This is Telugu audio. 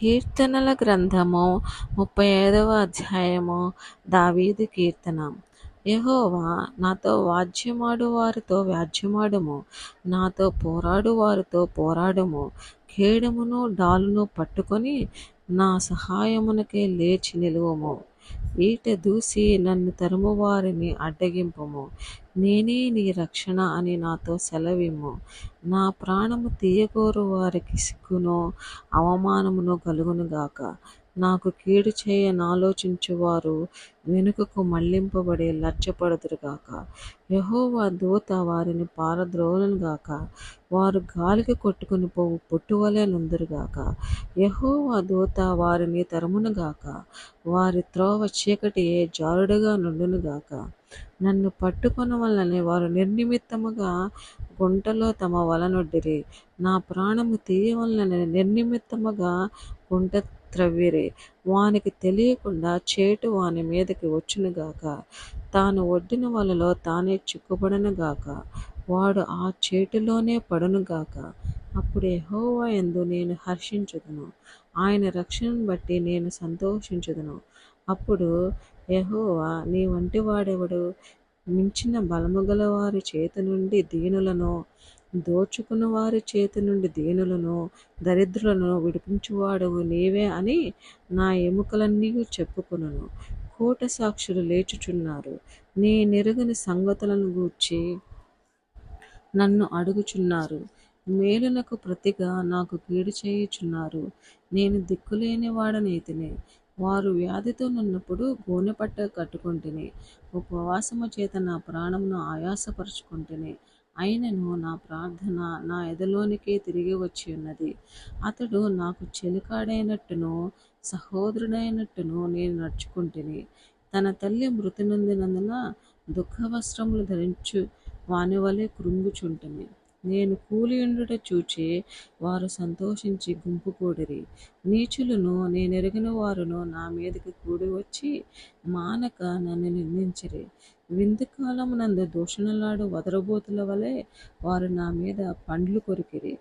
కీర్తనల గ్రంథము ముప్పై ఐదవ అధ్యాయము దావీదు కీర్తన. యహోవా నాతో వాద్యమాడు వారితో వ్యాజ్యమాడుము. నాతో పోరాడు వారితో పోరాడుము. కేడమును డాలును పట్టుకొని నా సహాయమునకే లేచి నిలువము. ఈట దూసి నన్ను తరుమువారిని అడ్డగింపుము. నేనే నీ రక్షణ అని నాతో సెలవిమ్ము. నా ప్రాణము తీయగోరు వారికి సిగ్గును అవమానమును కలుగునుగాక. నాకు కీడు చేయనాలోచించువారు వెనుకకు మళ్ళింపబడి లచ్చపడదురుగాక యహోవా దూత వారిని పారద్రోలునుగాక వారు గాలికి కొట్టుకుని పోవు పొట్టువలె నుందురుగాక యెహోవా దూత వారిని తరుమునుగాక వారి త్రోవ చీకటియే జారుడుగా నుండునుగాక నన్ను పట్టుకొనవలనని వారు నిర్నిమిత్తముగా గుంటలో తమ వలనొడ్డిరి. నా ప్రాణము తీయవలనని నిర్నిమిత్తముగా గుంట త్రవ్విరి వానికి తెలియకుండా చేటు వాని మీదకి వచ్చునుగాక. తాను ఒడ్డిన వలలో తానే చిక్కుబడనుగాక. వాడు ఆ చేటులోనే పడునుగాక. అప్పుడు యెహోవా ఎందు నేను హర్షించుదును. ఆయన రక్షణను బట్టి నేను సంతోషించుదును. అప్పుడు ఎహోవా నీ వంటి వాడెవడు మించిన బలముగల వారి చేతి నుండి దీనులను దోచుకున్న వారి చేతి నుండి దీనులను దరిద్రులను విడిపించువాడవు నీవే అని నా ఎముకలన్నీ చెప్పుకును కూట సాక్షులు లేచుచున్నారు. నీ నెరుగని సంగతులను గూర్చి నన్ను అడుగుచున్నారు. మేలునకు ప్రతిగా నాకు కీడు చేయుచున్నారు. నేను దిక్కులేని వాడనైతిని. వారు వ్యాధితో నున్నప్పుడు గోనెపట్ట కట్టుకొంటిని. ఉపవాసము చేత నా ప్రాణమును ఆయాసపరుచుకొంటిని. అయినను నా ప్రార్థన నా ఎదలోనికే తిరిగి వచ్చి ఉన్నది అతడు నాకు చెలికాడైనట్టును సహోదరుడైనట్టును నేను నడుచుకుంటుని. తన తల్లి మృతి నొందినందున దుఃఖవస్త్రములు ధరించు వానివలె కృంగుచుంటిని నేను కూలియుండుట చూచి వారు సంతోషించి గుంపుకూడిరి నీచులను నేనెరిగిన వారును నా మీదికి కూడివచ్చి మానక నన్ను నిందించిరి. విందుకాలమునందు దూషణలాడు వదరబోతుల వలె వారు నా మీద పండ్లు కొరికిరి.